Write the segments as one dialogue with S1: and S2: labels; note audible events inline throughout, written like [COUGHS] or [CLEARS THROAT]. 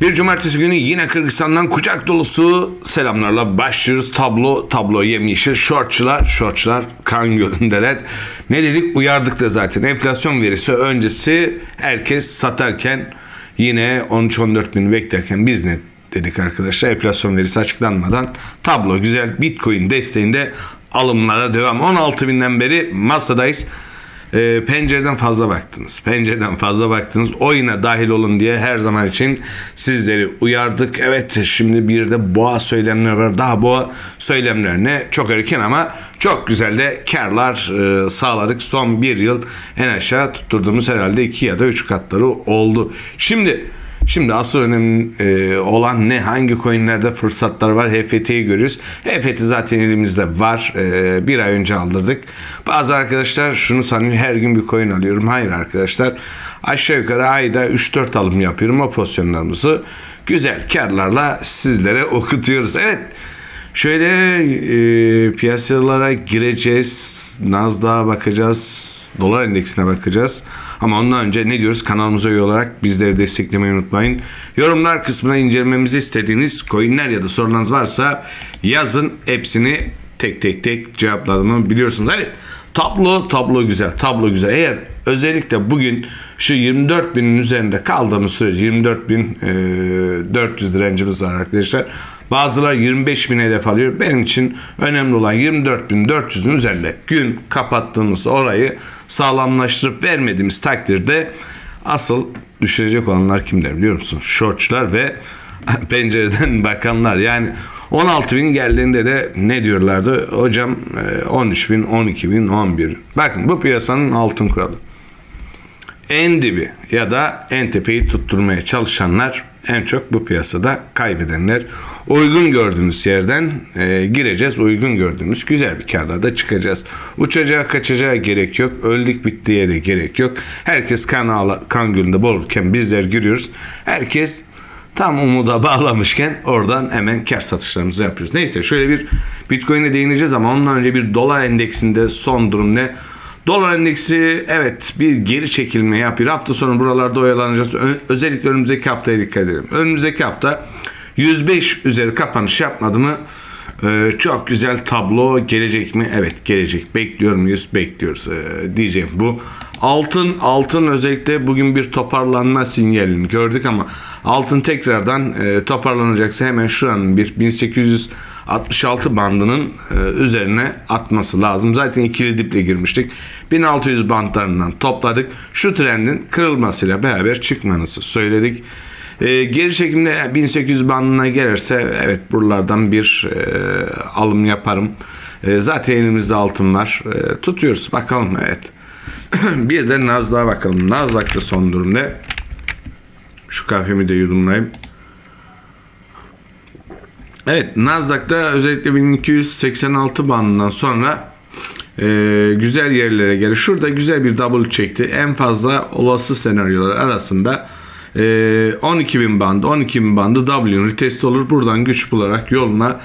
S1: Bir cumartesi günü yine Kırgızistan'dan kucak dolusu selamlarla başlıyoruz. Tablo, tablo yemyeşil. Şortçular, şortçular kan gölündeler. Ne dedik? Uyardık da zaten. Enflasyon verisi öncesi herkes satarken yine 13-14 bin beklerken biz ne dedik arkadaşlar? Enflasyon verisi açıklanmadan tablo güzel. Bitcoin desteğinde alımlara devam. 16 binden beri masadayız. E, pencereden fazla baktınız. Pencereden fazla baktınız. Oyuna dahil olun diye her zaman için sizleri uyardık. Evet şimdi bir de boğa söylemler var. Daha boğa söylemlerine çok erken ama çok güzel de karlar e, sağladık. Son bir yıl en aşağı tutturduğumuz herhalde iki ya da üç katları oldu. Şimdi Şimdi asıl önemli e, olan ne? Hangi coinlerde fırsatlar var? HFT'yi görüyoruz. HFT zaten elimizde var. E, bir ay önce aldırdık. Bazı arkadaşlar şunu sanıyor her gün bir coin alıyorum. Hayır arkadaşlar. Aşağı yukarı ayda 3-4 alım yapıyorum. O pozisyonlarımızı güzel karlarla sizlere okutuyoruz. Evet. Şöyle e, piyasalara gireceğiz. Nasdaq'a bakacağız. Dolar endeksine bakacağız. Ama ondan önce ne diyoruz? Kanalımıza üye olarak bizleri desteklemeyi unutmayın. Yorumlar kısmına incelememizi istediğiniz coinler ya da sorularınız varsa yazın. Hepsini tek tek tek cevapladığımı biliyorsunuz. Evet tablo tablo güzel tablo güzel. Eğer özellikle bugün şu 24 binin üzerinde kaldığımız sürece 24 bin e, 400 direncimiz var arkadaşlar. Bazılar 25 bin hedef alıyor. Benim için önemli olan 24 bin 400'ün üzerinde gün kapattığımız orayı sağlamlaştırıp vermediğimiz takdirde asıl düşürecek olanlar kimler biliyor musun? Shortçular ve [LAUGHS] pencereden bakanlar. Yani 16 bin geldiğinde de ne diyorlardı? Hocam 13 bin, 12 bin, 11. Bakın bu piyasanın altın kuralı. En dibi ya da en tepeyi tutturmaya çalışanlar en çok bu piyasada kaybedenler. Uygun gördüğünüz yerden e, gireceğiz. Uygun gördüğümüz güzel bir karla da çıkacağız. Uçacağı kaçacağı gerek yok. Öldük bittiye de gerek yok. Herkes kan, ağla, kan gölünde boğulurken bizler giriyoruz. Herkes tam umuda [LAUGHS] bağlamışken oradan hemen kar satışlarımızı yapıyoruz. Neyse şöyle bir Bitcoin'e değineceğiz ama ondan önce bir dolar endeksinde son durum ne? Dolar endeksi evet bir geri çekilme yapıyor. Hafta sonu buralarda oyalanacağız. Ö- özellikle önümüzdeki haftaya dikkat edelim. Önümüzdeki hafta 105 üzeri kapanış yapmadı mı ee, çok güzel tablo gelecek mi? Evet gelecek. Bekliyor muyuz? Bekliyoruz ee, diyeceğim bu. Altın altın özellikle bugün bir toparlanma sinyalini gördük ama altın tekrardan e, toparlanacaksa hemen şuranın bir 1866 bandının e, üzerine atması lazım. Zaten ikili diple girmiştik. 1600 bandlarından topladık. Şu trendin kırılmasıyla beraber çıkmanızı söyledik. E, geri çekimde 1800 bandına gelirse evet buralardan bir e, alım yaparım. E, zaten elimizde altın var. E, tutuyoruz. Bakalım evet. [CLEARS THROAT] bir de Nasdaq'a bakalım. Nasdaq'ta son durum ne? Şu kahvemi de yudumlayayım. Evet Nasdaq'ta özellikle 1286 bandından sonra e, güzel yerlere geldi. Şurada güzel bir double çekti. En fazla olası senaryolar arasında e, 12.000 bandı 12.000 bandı W'nin retest olur. Buradan güç bularak yoluna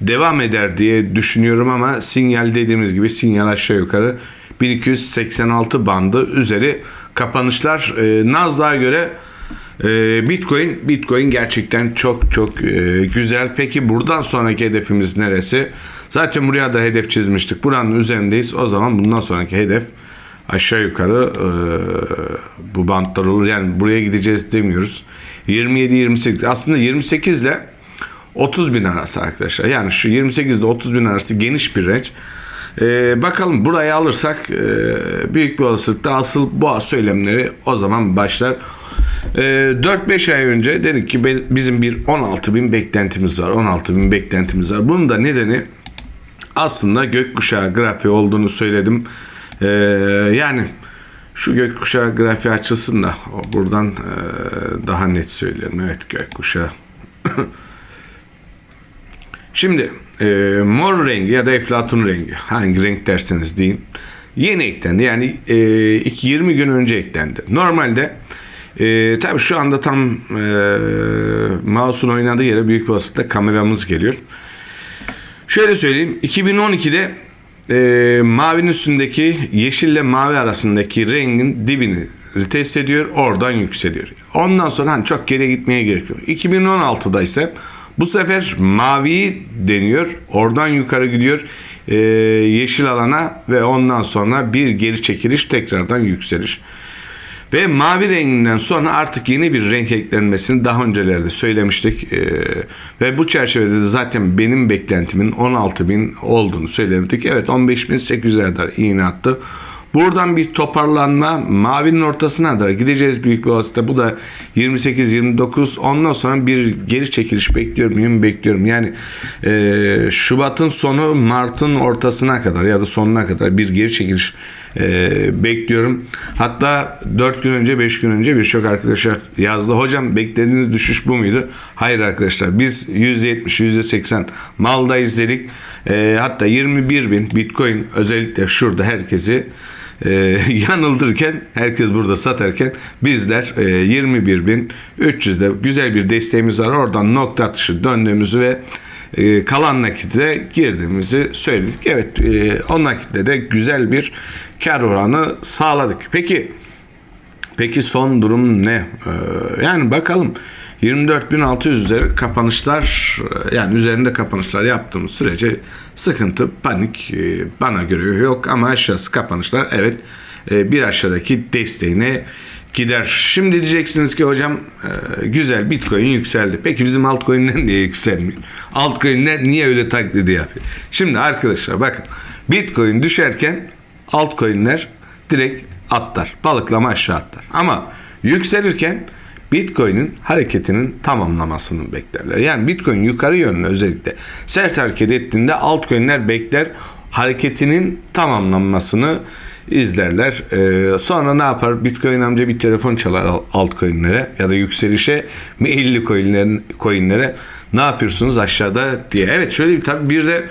S1: devam eder diye düşünüyorum ama sinyal dediğimiz gibi sinyal aşağı yukarı 1286 bandı üzeri kapanışlar e, Nasdaq'a göre Bitcoin Bitcoin gerçekten çok çok e, güzel. Peki buradan sonraki hedefimiz neresi? Zaten buraya da hedef çizmiştik. Buranın üzerindeyiz. O zaman bundan sonraki hedef aşağı yukarı e, bu bantlar olur. Yani buraya gideceğiz demiyoruz. 27-28 aslında 28 ile 30 bin arası arkadaşlar. Yani şu 28 ile 30 bin arası geniş bir range. Ee, bakalım burayı alırsak e, büyük bir olasılıkla asıl boğa söylemleri o zaman başlar. E, 4-5 ay önce dedik ki bizim bir 16 bin beklentimiz var. 16 bin beklentimiz var. Bunun da nedeni aslında gökkuşağı grafiği olduğunu söyledim. E, yani şu gökkuşağı grafiği açılsın da buradan e, daha net söylerim. Evet gökkuşağı. [COUGHS] Şimdi e, mor rengi ya da eflatun rengi hangi renk derseniz deyin yeni eklendi. Yani e, iki, 20 gün önce eklendi. Normalde e, tabii şu anda tam e, mouse'un oynadığı yere büyük olasılıkla kameramız geliyor. Şöyle söyleyeyim 2012'de e, mavinin üstündeki yeşille mavi arasındaki rengin dibini retest ediyor. Oradan yükseliyor. Ondan sonra hani çok geriye gitmeye gerek yok. 2016'da ise bu sefer mavi deniyor. Oradan yukarı gidiyor. e, yeşil alana ve ondan sonra bir geri çekiliş tekrardan yükseliş. Ve mavi renginden sonra artık yeni bir renk eklenmesini daha öncelerde söylemiştik. Ee, ve bu çerçevede de zaten benim beklentimin 16.000 olduğunu söylemiştik. Evet 15.800'e kadar iğne attı. Buradan bir toparlanma mavinin ortasına kadar gideceğiz büyük bir olasılıkla. Bu da 28-29 ondan sonra bir geri çekiliş bekliyor muyum? Bekliyorum. Yani e, Şubat'ın sonu Mart'ın ortasına kadar ya da sonuna kadar bir geri çekiliş e, bekliyorum. Hatta 4 gün önce 5 gün önce birçok arkadaşlar yazdı. Hocam beklediğiniz düşüş bu muydu? Hayır arkadaşlar biz %70 %80 maldayız dedik. E, hatta 21 bin Bitcoin özellikle şurada herkesi e, [LAUGHS] yanıldırken herkes burada satarken bizler e, 21.300'de güzel bir desteğimiz var. Oradan nokta atışı döndüğümüzü ve e, kalan nakitle girdiğimizi söyledik. Evet e, o nakitle de güzel bir kar oranı sağladık. Peki Peki son durum ne? Ee, yani bakalım 24.600 üzeri kapanışlar e, yani üzerinde kapanışlar yaptığımız sürece sıkıntı, panik e, bana göre yok ama aşağısı kapanışlar evet e, bir aşağıdaki desteğine gider. Şimdi diyeceksiniz ki hocam e, güzel Bitcoin yükseldi. Peki bizim altcoin'ler niye yükselmiyor? Altcoin'ler niye öyle taklidi yapıyor? Şimdi arkadaşlar bakın Bitcoin düşerken altcoin'ler direkt atlar. Balıklama aşağı atlar. Ama yükselirken Bitcoin'in hareketinin tamamlamasını beklerler. Yani Bitcoin yukarı yönlü özellikle sert hareket ettiğinde altcoin'ler bekler hareketinin tamamlanmasını izlerler. Ee, sonra ne yapar? Bitcoin amca bir telefon çalar altcoin'lere ya da yükselişe meyilli coin'lerin coin'lere ne yapıyorsunuz aşağıda diye. Evet şöyle bir tabii bir de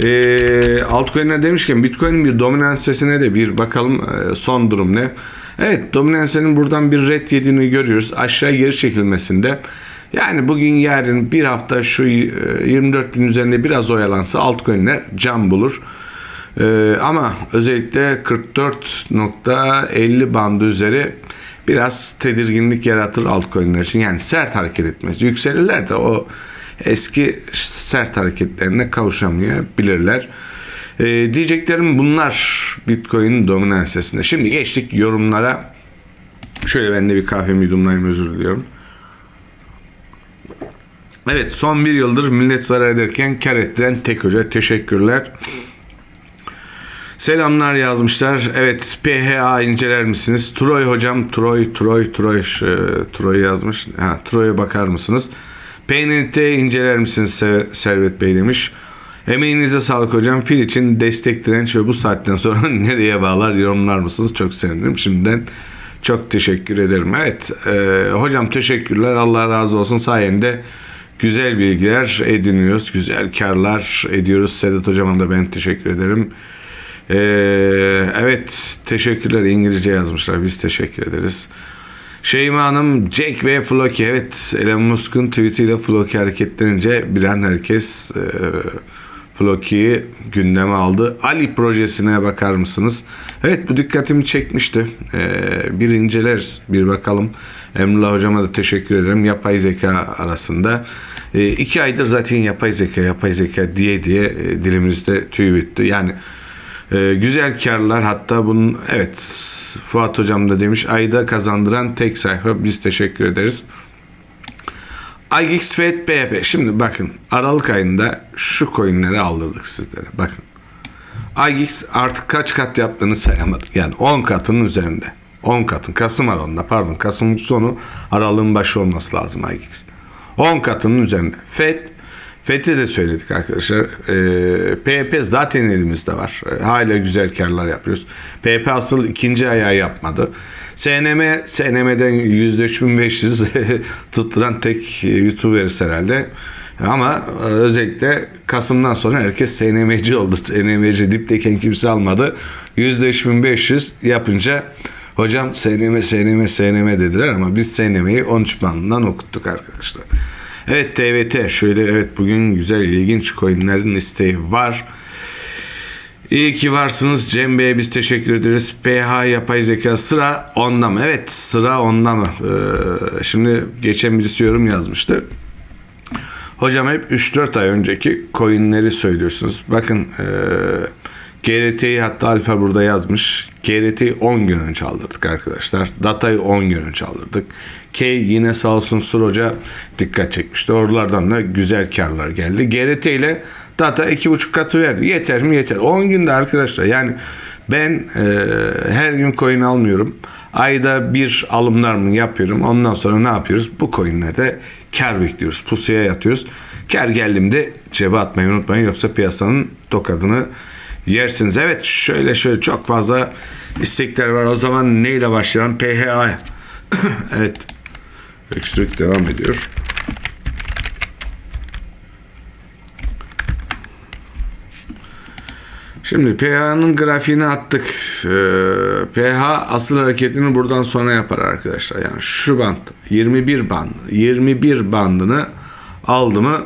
S1: e, altcoin'ler demişken Bitcoin'in bir dominans sesine de bir bakalım e, son durum ne? Evet dominansenin buradan bir red yediğini görüyoruz. Aşağı geri çekilmesinde. Yani bugün yarın bir hafta şu e, 24 bin üzerinde biraz oyalansa altcoin'ler can bulur. Ee, ama özellikle 44.50 bandı üzeri biraz tedirginlik yaratır altcoin'ler için. Yani sert hareket etmez. Yükselirler de o eski sert hareketlerine kavuşamayabilirler. Ee, diyeceklerim bunlar Bitcoin'in dominans sesinde. Şimdi geçtik yorumlara. Şöyle ben de bir kahvemi yudumlayayım özür diliyorum. Evet son bir yıldır millet zarar ederken kar ettiren tek hoca teşekkürler. Selamlar yazmışlar. Evet PHA inceler misiniz? Troy hocam Troy Troy Troy e, Troy yazmış. Ha Troy'a bakar mısınız? PNT inceler misiniz Servet Bey demiş. Emeğinize sağlık hocam. Fil için destek direnç ve bu saatten sonra [LAUGHS] nereye bağlar yorumlar mısınız? Çok sevinirim. Şimdiden çok teşekkür ederim. Evet e, hocam teşekkürler. Allah razı olsun sayende güzel bilgiler ediniyoruz. Güzel karlar ediyoruz. Sedat hocama da ben teşekkür ederim. Ee, evet teşekkürler İngilizce yazmışlar biz teşekkür ederiz. Şeyma Hanım Jack ve Floki evet Elon Musk'un tweetiyle Floki hareketlenince bilen herkes e, Floki'yi gündeme aldı. Ali projesine bakar mısınız? Evet bu dikkatimi çekmişti. E, bir inceleriz bir bakalım. Emrullah hocama da teşekkür ederim. Yapay zeka arasında. E, iki aydır zaten yapay zeka yapay zeka diye diye e, dilimizde tüy bitti. Yani ee, güzel karlar hatta bunun evet Fuat hocam da demiş ayda kazandıran tek sayfa biz teşekkür ederiz. IGX FED BHP. Şimdi bakın Aralık ayında şu coinleri aldırdık sizlere. Bakın. IGX artık kaç kat yaptığını sayamadık. Yani 10 katının üzerinde. 10 katın. Kasım aralığında pardon. Kasım sonu aralığın başı olması lazım IGX. 10 katının üzerinde. FED Fethi de söyledik arkadaşlar. E, PHP zaten elimizde var. E, hala güzel karlar yapıyoruz. PHP asıl ikinci ayağı yapmadı. SNM, SNM'den %3500 tutturan tek YouTuber'ız herhalde. Ama e, özellikle Kasım'dan sonra herkes SNM'ci oldu. [LAUGHS] SNM'ci dipteyken kimse almadı. %3500 yapınca hocam SNM, SNM, SNM dediler ama biz SNM'yi 13 bandından okuttuk arkadaşlar. Evet TVT şöyle evet bugün güzel ilginç coinlerin isteği var. İyi ki varsınız Cem Bey'e biz teşekkür ederiz. PH yapay zeka sıra onda mı? Evet sıra onda mı? Ee, şimdi geçen birisi yorum yazmıştı. Hocam hep 3-4 ay önceki coinleri söylüyorsunuz. Bakın ee, GRT'yi hatta Alfa burada yazmış. GRT'yi 10 gün önce aldırdık arkadaşlar. Data'yı 10 gün önce aldırdık. K yine sağ olsun Sur Hoca dikkat çekmişti. Oralardan da güzel karlar geldi. GRT ile Data 2,5 katı verdi. Yeter mi? Yeter. 10 günde arkadaşlar. Yani ben e, her gün coin almıyorum. Ayda bir alımlarımı yapıyorum. Ondan sonra ne yapıyoruz? Bu coinlerde kar bekliyoruz. Pusuya yatıyoruz. Kar geldiğinde cebe atmayı unutmayın. Yoksa piyasanın tokadını yersiniz. Evet şöyle şöyle çok fazla istekler var. O zaman neyle başlayalım? PHA. [COUGHS] evet. Öksürük devam ediyor. Şimdi PH'nın grafiğini attık. Ee, PH asıl hareketini buradan sonra yapar arkadaşlar. Yani şu band 21 band 21 bandını aldı mı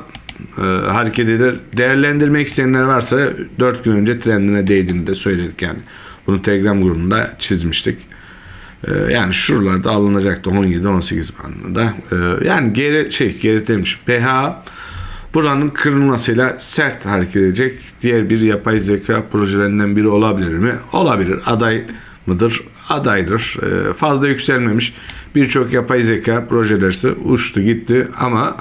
S1: e, hareket eder. Değerlendirmek isteyenler varsa 4 gün önce trendine değdiğini de söyledik yani. Bunu Telegram grubunda çizmiştik. Ee, yani şuralarda alınacaktı 17-18 bandında. Ee, yani geri şey geri demiş. PH buranın kırılmasıyla sert hareket edecek diğer bir yapay zeka projelerinden biri olabilir mi? Olabilir. Aday mıdır? Adaydır. Ee, fazla yükselmemiş. Birçok yapay zeka projelerisi uçtu gitti ama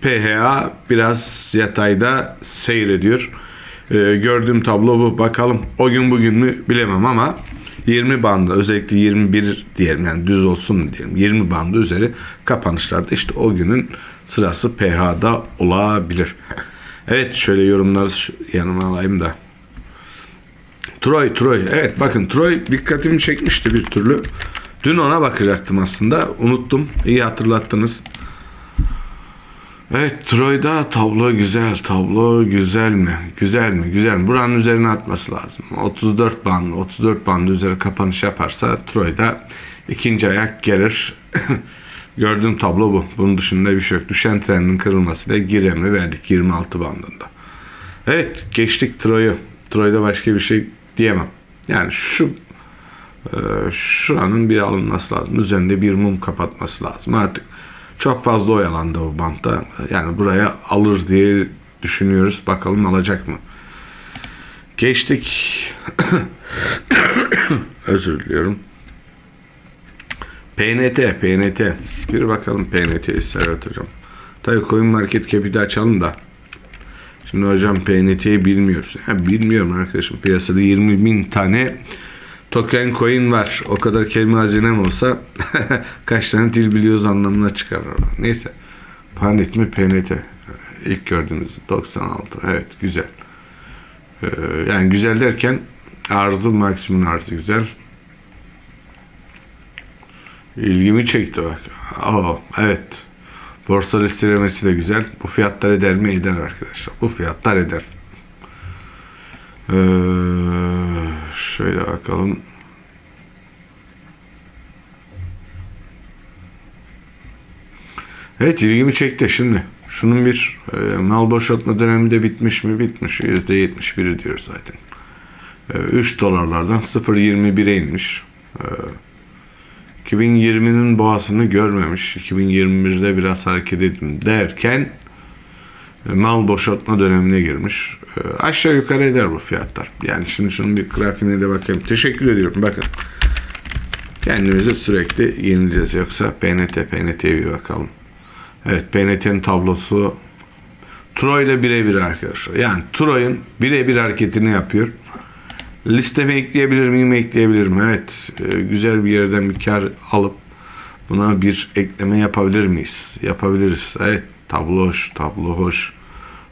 S1: PHA biraz yatayda seyrediyor. Ee, gördüğüm tablo bu. Bakalım o gün bugün mü bilemem ama 20 bandı özellikle 21 diyelim yani düz olsun diyelim 20 bandı üzeri kapanışlarda işte o günün sırası PH'da olabilir. Evet şöyle yorumları yanıma alayım da. Troy, Troy. Evet bakın Troy dikkatimi çekmişti bir türlü. Dün ona bakacaktım aslında. Unuttum. İyi hatırlattınız. Evet Troy'da tablo güzel. Tablo güzel mi? Güzel mi? Güzel mi? Buranın üzerine atması lazım. 34 band, 34 band üzeri kapanış yaparsa Troy'da ikinci ayak gelir. [COUGHS] Gördüğüm tablo bu. Bunun dışında bir şey yok. Düşen trendin kırılmasıyla giremi verdik 26 bandında. Evet geçtik Troy'u. Troy'da başka bir şey diyemem. Yani şu e, şuranın bir alınması lazım. Üzerinde bir mum kapatması lazım. Artık çok fazla oyalandı o bantta. Yani buraya alır diye düşünüyoruz. Bakalım alacak mı? Geçtik. [COUGHS] Özür diliyorum. PNT, PNT. Bir bakalım PNT'yi Serhat Hocam. Tabii Coin Market Cap'i de açalım da. Şimdi hocam PNT'yi bilmiyoruz. Ya bilmiyorum arkadaşım. Piyasada 20 bin tane token coin var. O kadar kelime hazinem olsa [LAUGHS] kaç tane dil biliyoruz anlamına çıkar. Neyse. Panet mi PNT? İlk gördüğünüz 96. Evet güzel. Ee, yani güzel derken arzı maksimum arzı güzel. İlgimi çekti bak. Aa, evet. Borsa listelemesi de güzel. Bu fiyatlar eder mi? Eder arkadaşlar. Bu fiyatlar eder. Ee, şöyle bakalım. Evet ilgimi çekti şimdi. Şunun bir e, mal boşaltma dönemi de bitmiş mi? Bitmiş. %71'i diyor zaten. E, 3 dolarlardan 0.21'e inmiş. E, 2020'nin boğasını görmemiş. 2021'de biraz hareket ettim derken mal boşaltma dönemine girmiş. E, aşağı yukarı eder bu fiyatlar. Yani şimdi şunun bir grafiğine de bakayım. Teşekkür ediyorum. Bakın. Kendimizi sürekli yenileceğiz. Yoksa PNT, PNT'ye bir bakalım. Evet PNT'nin tablosu Troy ile birebir arkadaşlar. Yani Troy'un birebir hareketini yapıyor. Listeme ekleyebilir miyim? Ekleyebilirim. Evet. e, güzel bir yerden bir kar alıp buna bir ekleme yapabilir miyiz? Yapabiliriz. Evet. Tablo hoş. Tablo hoş.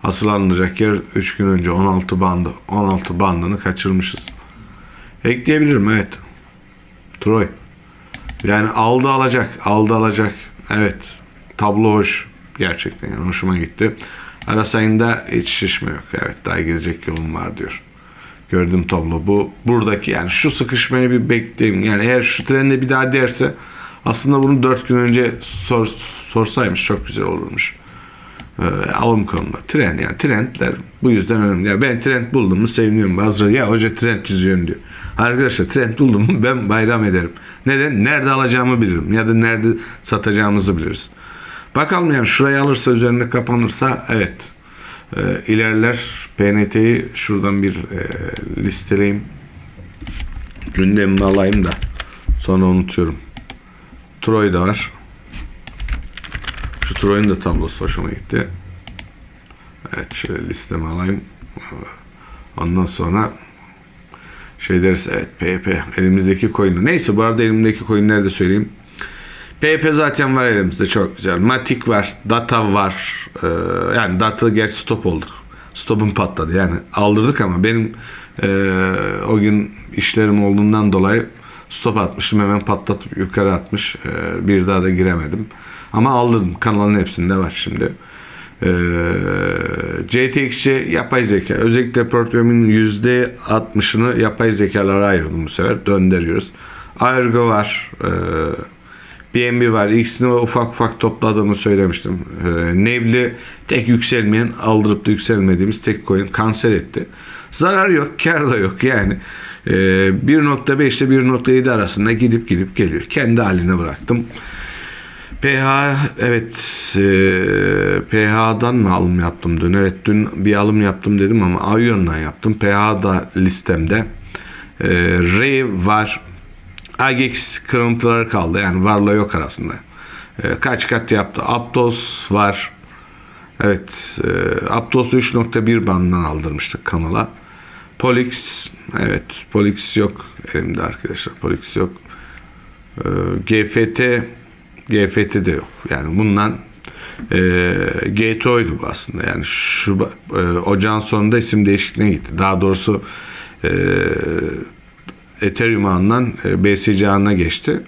S1: Asıl alınacak yer 3 gün önce 16 bandı. 16 bandını kaçırmışız. Ekleyebilirim. Evet. Troy. Yani aldı alacak. Aldı alacak. Evet. Tablo hoş. Gerçekten yani hoşuma gitti. Ara sayında hiç şişme yok. Evet daha gelecek yolum var diyor. Gördüğüm tablo bu. Buradaki yani şu sıkışmayı bir bekleyeyim. Yani eğer şu trende bir daha derse aslında bunu 4 gün önce sor, sorsaymış çok güzel olurmuş. E, alım konuda. Trend yani trendler bu yüzden önemli. Ya ben trend buldum mu seviniyorum. Bazıları ya hoca trend çiziyorum diyor. Arkadaşlar trend buldum mu ben bayram ederim. Neden? Nerede alacağımı bilirim. Ya da nerede satacağımızı biliriz. Bakalım yani şurayı alırsa üzerine kapanırsa evet e, ilerler. PNT'yi şuradan bir e, listeleyeyim. Gündemimi alayım da sonra unutuyorum. Troy da var. Troy'un da tablosu hoşuma gitti. Evet şöyle listeme alayım. Ondan sonra şey deriz evet PP elimizdeki coin'i. Neyse bu arada elimdeki coin'leri de söyleyeyim. PP zaten var elimizde çok güzel. Matic var, Data var. Ee, yani Data gerçi stop olduk. Stop'um patladı yani aldırdık ama benim e, o gün işlerim olduğundan dolayı stop atmıştım hemen patlatıp yukarı atmış. Ee, bir daha da giremedim. Ama aldırdım kanalın hepsinde var şimdi. Ee, GTX'e yapay zeka. Özellikle portföyümün %60'ını yapay zekalara ayırdım bu sefer. Döndürüyoruz. Argo var. Ee, BNB var. İkisini ufak ufak topladığımı söylemiştim. Ee, Nebli tek yükselmeyen, aldırıp da yükselmediğimiz tek coin kanser etti. Zarar yok, kar da yok yani. Ee, 1.5 ile 1.7 arasında gidip gidip geliyor. Kendi haline bıraktım. PH evet e, PH'dan mı alım yaptım dün? Evet dün bir alım yaptım dedim ama Avyon'dan yaptım. PH da listemde. E, Ray var. Agex kırıntıları kaldı. Yani varla yok arasında. E, kaç kat yaptı? Aptos var. Evet. E, Aptos'u 3.1 bandından aldırmıştık kanala. Polix evet Polix yok elimde arkadaşlar. Polix yok. E, GFT GFT de yok. Yani bundan e, GTO'ydu bu aslında. Yani şu e, ocağın sonunda isim değişikliğine gitti. Daha doğrusu e, Ethereum ağından e, BSC ağına geçti.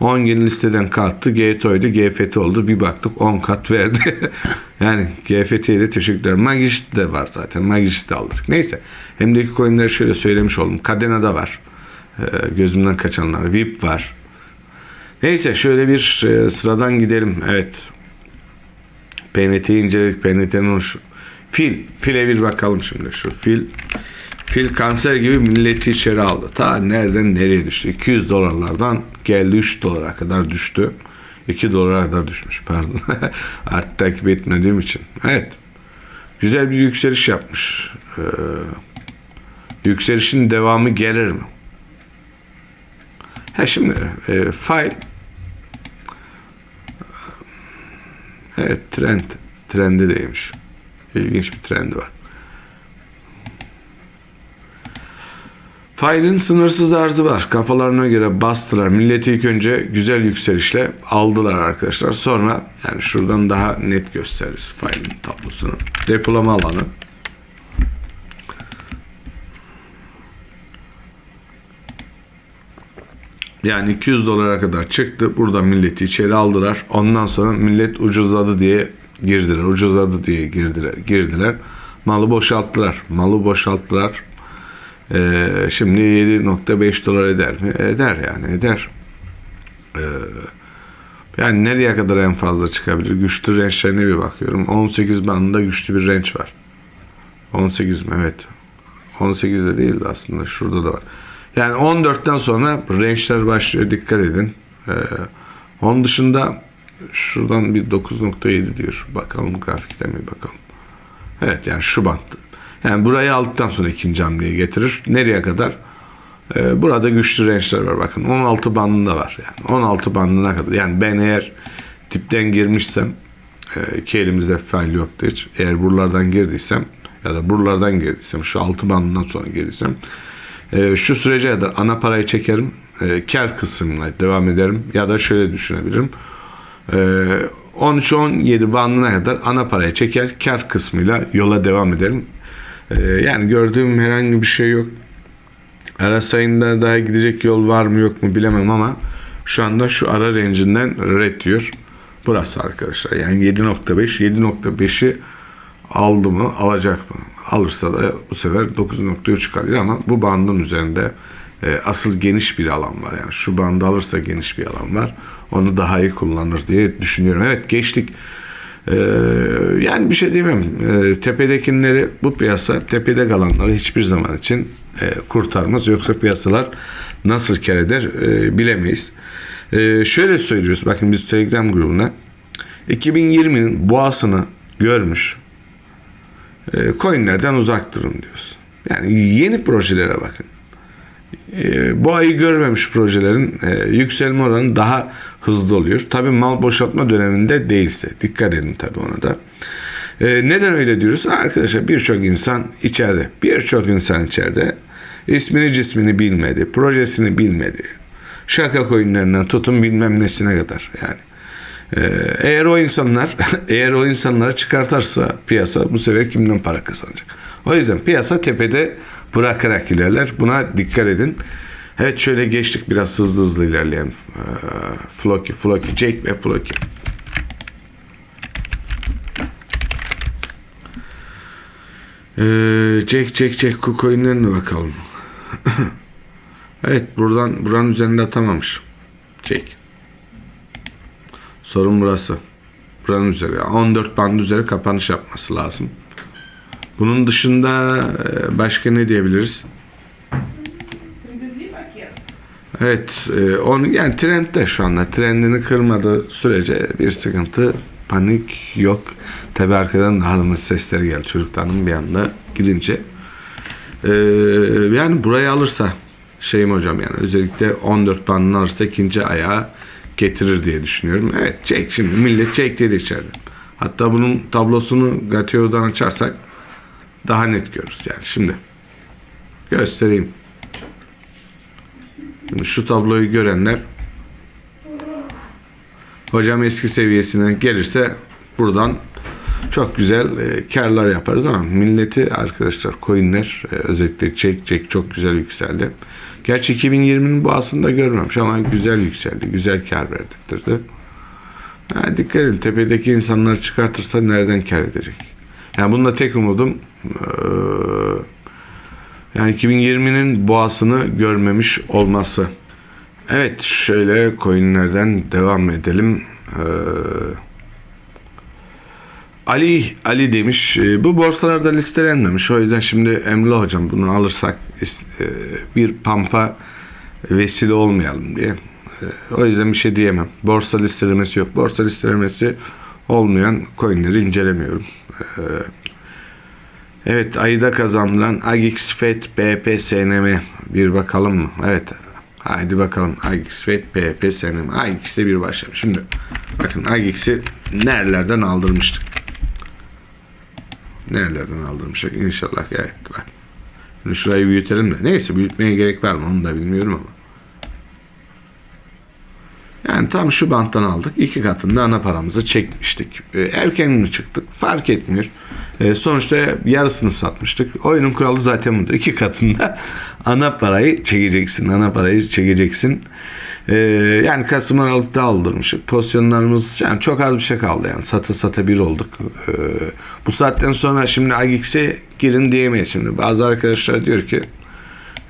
S1: 10 gün listeden kalktı. GTO'ydu. GFT oldu. Bir baktık 10 kat verdi. [LAUGHS] yani GFT'ye de teşekkürler. Magist de var zaten. Magist de aldık. Neyse. Hemdeki coinleri şöyle söylemiş oldum. Cadena'da var. E, gözümden kaçanlar. VIP var. Neyse şöyle bir e, sıradan gidelim. Evet. PNT'yi inceledik. PNT'nin şu fil. File bir bakalım şimdi. Şu fil. Fil kanser gibi milleti içeri aldı. Ta nereden nereye düştü? 200 dolarlardan geldi 3 dolara kadar düştü. 2 dolara kadar düşmüş pardon. [LAUGHS] Artık takip etmediğim için. Evet. Güzel bir yükseliş yapmış. Ee, yükselişin devamı gelir mi? Ha şimdi e, file Evet trend. Trendi deymiş. İlginç bir trendi var. File'in sınırsız arzı var. Kafalarına göre bastılar. Milleti ilk önce güzel yükselişle aldılar arkadaşlar. Sonra yani şuradan daha net gösteririz File'in tablosunu. Depolama alanı. Yani 200 dolara kadar çıktı. Burada milleti içeri aldılar. Ondan sonra millet ucuzladı diye girdiler. Ucuzladı diye girdiler. Girdiler. Malı boşalttılar. Malı boşalttılar. Ee, şimdi 7.5 dolar eder mi? Eder yani eder. Ee, yani nereye kadar en fazla çıkabilir? Güçlü rençlerine bir bakıyorum. 18 bandında güçlü bir renç var. 18 mi? Evet. 18 de değildi aslında. Şurada da var. Yani 14'ten sonra range'ler başlıyor. Dikkat edin. Ee, onun dışında şuradan bir 9.7 diyor. Bakalım grafikten bir bakalım. Evet yani şu banttı. Yani burayı aldıktan sonra ikinci hamleye getirir. Nereye kadar? Ee, burada güçlü range'ler var. Bakın 16 bandında var. Yani 16 bandına kadar. Yani ben eğer tipten girmişsem e, iki elimizde fail yoktu hiç. Eğer buralardan girdiysem ya da buralardan girdiysem şu 6 bandından sonra girdiysem e, şu sürece kadar ana parayı çekerim. E, kar kısmına devam ederim. Ya da şöyle düşünebilirim. E, 13-17 bandına kadar ana parayı çeker. Kar kısmıyla yola devam ederim. E, yani gördüğüm herhangi bir şey yok. Ara sayında daha gidecek yol var mı yok mu bilemem ama şu anda şu ara rencinden red diyor. Burası arkadaşlar. Yani 7.5 7.5'i aldı mı alacak mı? Alırsa da bu sefer 9.3 kalıyor ama bu bandın üzerinde e, asıl geniş bir alan var. Yani şu bandı alırsa geniş bir alan var. Onu daha iyi kullanır diye düşünüyorum. Evet geçtik. Ee, yani bir şey diyemem. Ee, tepedekileri bu piyasa tepede kalanları hiçbir zaman için e, kurtarmaz. Yoksa piyasalar nasıl kar eder e, bilemeyiz. E, şöyle söylüyoruz. Bakın biz Telegram grubuna 2020'nin boğasını görmüş coinlerden uzak durun diyoruz. Yani yeni projelere bakın. E, bu ayı görmemiş projelerin e, yükselme oranı daha hızlı oluyor. Tabi mal boşaltma döneminde değilse. Dikkat edin tabi ona da. E, neden öyle diyoruz? Arkadaşlar birçok insan içeride. Birçok insan içeride. ismini cismini bilmedi. Projesini bilmedi. Şaka coinlerinden tutun bilmem nesine kadar. Yani ee, eğer o insanlar [LAUGHS] eğer o insanları çıkartarsa piyasa bu sefer kimden para kazanacak? O yüzden piyasa tepede bırakarak ilerler. Buna dikkat edin. Evet şöyle geçtik biraz hızlı hızlı ilerleyelim. Ee, Floki, Floki, Jake ve Floki. Ee, Jake, Jake, Jake KuCoin'lerine bakalım. [COUGHS] evet buradan buranın üzerinde atamamış. Jake. Sorun burası. Buranın üzeri. 14 band üzeri kapanış yapması lazım. Bunun dışında e, başka ne diyebiliriz? Evet, e, onu yani trendde şu anda. Trendini kırmadığı sürece bir sıkıntı, panik yok. Tabi arkadan da hanımın sesleri geldi çocuklarının bir anda gidince. E, yani burayı alırsa şeyim hocam yani özellikle 14 bandını alırsa ikinci ayağı getirir diye düşünüyorum. Evet çek şimdi millet çek dedi içeride. Hatta bunun tablosunu Gatio'dan açarsak daha net görürüz yani şimdi. Göstereyim. Şimdi şu tabloyu görenler hocam eski seviyesine gelirse buradan çok güzel e, karlar yaparız ama milleti arkadaşlar coinler e, özellikle çek çek çok güzel yükseldi. Gerçi 2020'nin bu aslında görmemiş ama güzel yükseldi. Güzel kar verdirtirdi. Ha, dikkat edin tepedeki insanları çıkartırsa nereden kar edecek? Yani bunda tek umudum ee, yani 2020'nin boğasını görmemiş olması. Evet şöyle coinlerden devam edelim. Ee, Ali Ali demiş e, bu borsalarda listelenmemiş. O yüzden şimdi Emre hocam bunu alırsak e, bir pampa vesile olmayalım diye. E, o yüzden bir şey diyemem. Borsa listelemesi yok. Borsa listelemesi olmayan coinleri incelemiyorum. Evet ayda kazanılan Agix FED BP SNM bir bakalım mı? Evet Haydi bakalım Agix FED BP SNM Agix'e bir başlayalım. Şimdi bakın Agix'i nerelerden aldırmıştık. Nerelerden aldırmıştık inşallah evet var. Şimdi şurayı büyütelim de. Neyse büyütmeye gerek var mı onu da bilmiyorum ama. Yani tam şu banttan aldık. iki katında ana paramızı çekmiştik. E, erken mi çıktık? Fark etmiyor. E, sonuçta yarısını satmıştık. Oyunun kuralı zaten budur. İki katında [LAUGHS] ana parayı çekeceksin. Ana parayı çekeceksin. E, yani Kasım Aralık'ta aldırmıştık. Pozisyonlarımız yani çok az bir şey kaldı yani. Sata sata bir olduk. E, bu saatten sonra şimdi AGX'e girin diyemeyiz şimdi. Bazı arkadaşlar diyor ki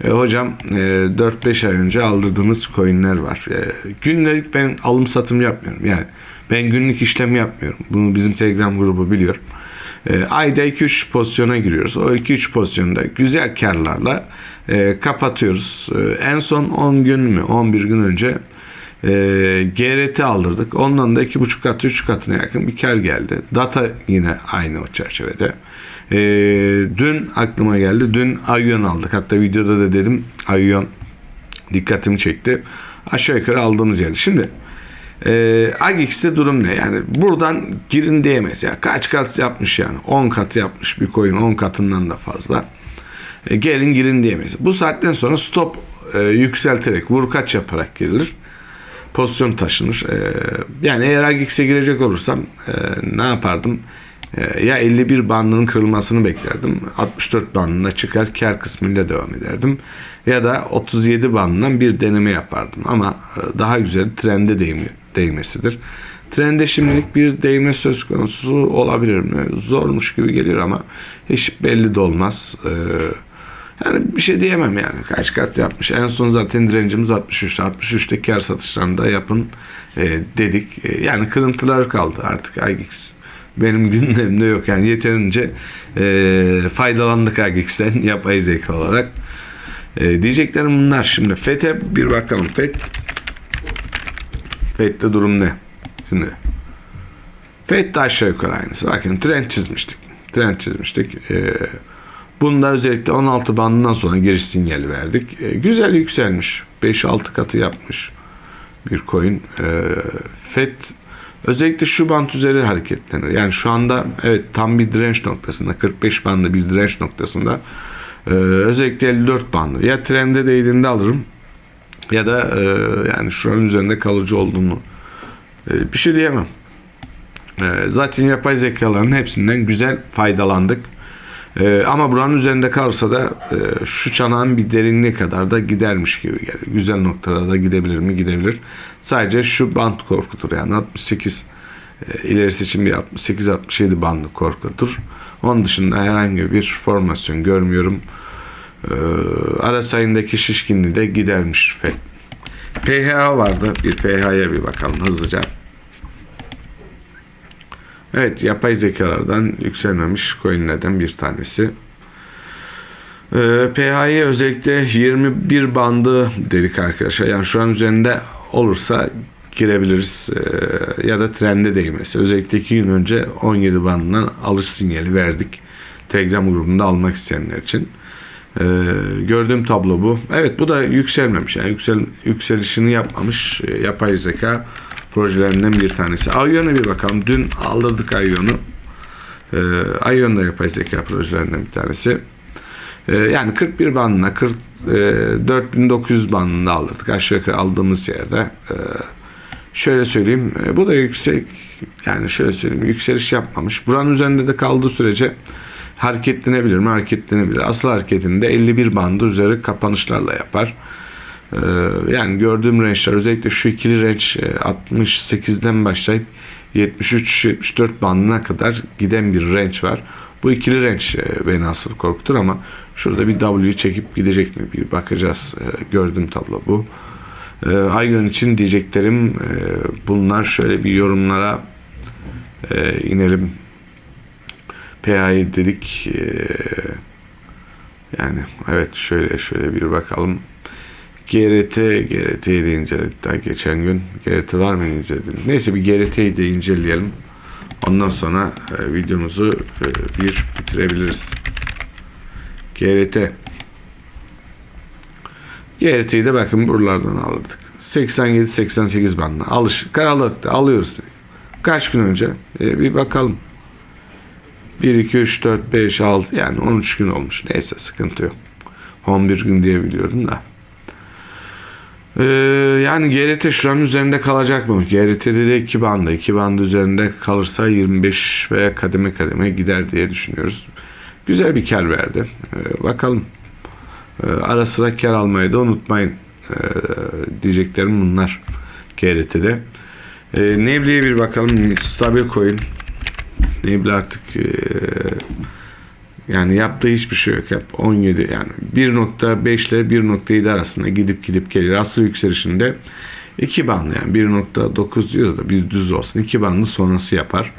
S1: e, hocam e, 4-5 ay önce aldırdığınız coinler var. E, günlük ben alım satım yapmıyorum. Yani ben günlük işlem yapmıyorum. Bunu bizim Telegram grubu biliyor. E, ayda 2-3 pozisyona giriyoruz. O 2-3 pozisyonda güzel karlarla e, kapatıyoruz. E, en son 10 gün mü 11 gün önce e, GRT aldırdık. Ondan da 2,5 katı 3 katına yakın bir kar geldi. Data yine aynı o çerçevede. E, dün aklıma geldi. Dün Ayon aldık. Hatta videoda da dedim Ayon dikkatimi çekti. Aşağı yukarı aldığımız yer. Şimdi e, Agix'te durum ne? Yani buradan girin diyemez. Ya kaç kat yapmış yani? 10 kat yapmış bir koyun 10 katından da fazla. E, gelin girin diyemeyiz. Bu saatten sonra stop e, yükselterek vur kaç yaparak girilir. Pozisyon taşınır. E, yani eğer Agix'e girecek olursam e, ne yapardım? Ee, ya 51 bandının kırılmasını beklerdim. 64 bandına çıkar kar kısmıyla devam ederdim. Ya da 37 bandından bir deneme yapardım. Ama e, daha güzel trende değmi, değmesidir. Trende şimdilik bir değme söz konusu olabilir mi? Zormuş gibi gelir ama hiç belli de olmaz. Ee, yani bir şey diyemem yani. Kaç kat yapmış. En son zaten direncimiz 63. 63'te kar satışlarında yapın e, dedik. E, yani kırıntılar kaldı artık IGX benim gündemimde yok. Yani yeterince e, faydalandık AGX'ten [LAUGHS] yapay zeka olarak. E, diyeceklerim bunlar. Şimdi FET'e bir bakalım. FET FET'te durum ne? Şimdi FET de aşağı yukarı aynısı. Bakın trend çizmiştik. Trend çizmiştik. Ee, bunda özellikle 16 bandından sonra giriş sinyali verdik. Ee, güzel yükselmiş. 5-6 katı yapmış bir coin. Ee, FED özellikle şu band üzeri hareketlenir. Yani şu anda evet tam bir direnç noktasında 45 bandı bir direnç noktasında ee, özellikle 54 bandı. Ya trende değdiğinde alırım ya da e, yani şuranın üzerinde kalıcı olduğunu e, bir şey diyemem. E, zaten yapay zekaların hepsinden güzel faydalandık. E, ama buranın üzerinde kalırsa da e, şu çanağın bir derinliği kadar da gidermiş gibi gelir. Güzel noktalara da gidebilir mi? Gidebilir. Sadece şu band korkutur. Yani 68 e, ilerisi için bir 68-67 bandı korkutur. Onun dışında herhangi bir formasyon görmüyorum. E, ara sayındaki şişkinliği de gidermiş FED. PHA vardı. Bir PH'ya bir bakalım hızlıca. Evet yapay zekalardan yükselmemiş coinlerden bir tanesi. Ee, PH'ye özellikle 21 bandı dedik arkadaşlar. Yani şu an üzerinde olursa girebiliriz ee, ya da trende değmesi. Özellikle 2 gün önce 17 bandından alış sinyali verdik. Telegram grubunda almak isteyenler için. Ee, gördüğüm tablo bu. Evet bu da yükselmemiş. Yani yüksel, yükselişini yapmamış e, yapay zeka projelerinden bir tanesi. Ayon'a bir bakalım. Dün aldırdık Ayon'u. Ee, Ayon da yapay zeka projelerinden bir tanesi. Ee, yani 41 bandına 40 e, 4900 bandında aldırdık. Aşağı yukarı aldığımız yerde. Ee, şöyle söyleyeyim. e, bu da yüksek yani şöyle söyleyeyim yükseliş yapmamış. Buranın üzerinde de kaldığı sürece hareketlenebilir mi? Hareketlenebilir. Asıl hareketini de 51 bandı üzeri kapanışlarla yapar. Ee, yani gördüğüm range'ler özellikle şu ikili range e, 68'den başlayıp 73-74 bandına kadar giden bir range var. Bu ikili range e, beni asıl korkutur ama şurada bir W çekip gidecek mi bir bakacağız. E, Gördüğüm tablo bu. Aygın için diyeceklerim bunlar. Şöyle bir yorumlara inelim. PA'yı dedik. Yani evet şöyle şöyle bir bakalım. GRT, GRT'yi de inceledik daha geçen gün. GRT var mı inceledim? Neyse bir GRT'yi de inceleyelim. Ondan sonra e, videomuzu e, bir bitirebiliriz. GRT. GRT'yi de bakın buralardan alırdık. 87-88 bandına. Alış, karaladık da alıyoruz. Kaç gün önce? E, bir bakalım. 1, 2, 3, 4, 5, 6 yani 13 gün olmuş. Neyse sıkıntı yok. 11 gün diye biliyorum da. Ee, yani GRT şu an üzerinde kalacak mı? GRT'de de 2 bandı. 2 bandı üzerinde kalırsa 25 veya kademe kademe gider diye düşünüyoruz. Güzel bir kar verdi. Ee, bakalım. Ee, ara sıra kar almayı da unutmayın. Ee, diyeceklerim bunlar. GRT'de. Ee, Nebli'ye bir bakalım. Stabil coin. Nebli artık e, yani yaptığı hiçbir şey yok. Hep 17 yani 1.5 ile 1.7 arasında gidip gidip geliyor. Asıl yükselişinde 2 bandı yani 1.9 diyor da bir düz olsun. 2 bandı sonrası yapar.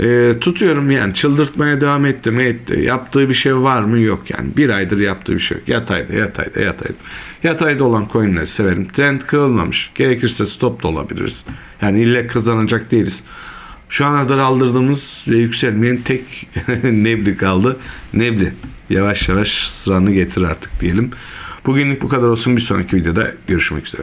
S1: E, tutuyorum yani çıldırtmaya devam etti mi etti. Yaptığı bir şey var mı yok yani. Bir aydır yaptığı bir şey yok. Yatayda yatayda yatayda. Yatayda olan coinleri severim. Trend kırılmamış. Gerekirse stop da olabiliriz. Yani ille kazanacak değiliz. Şu ana kadar aldırdığımız ve yükselmeyen tek [LAUGHS] Nebli kaldı. Nebli yavaş yavaş sıranı getir artık diyelim. Bugünlük bu kadar olsun. Bir sonraki videoda görüşmek üzere.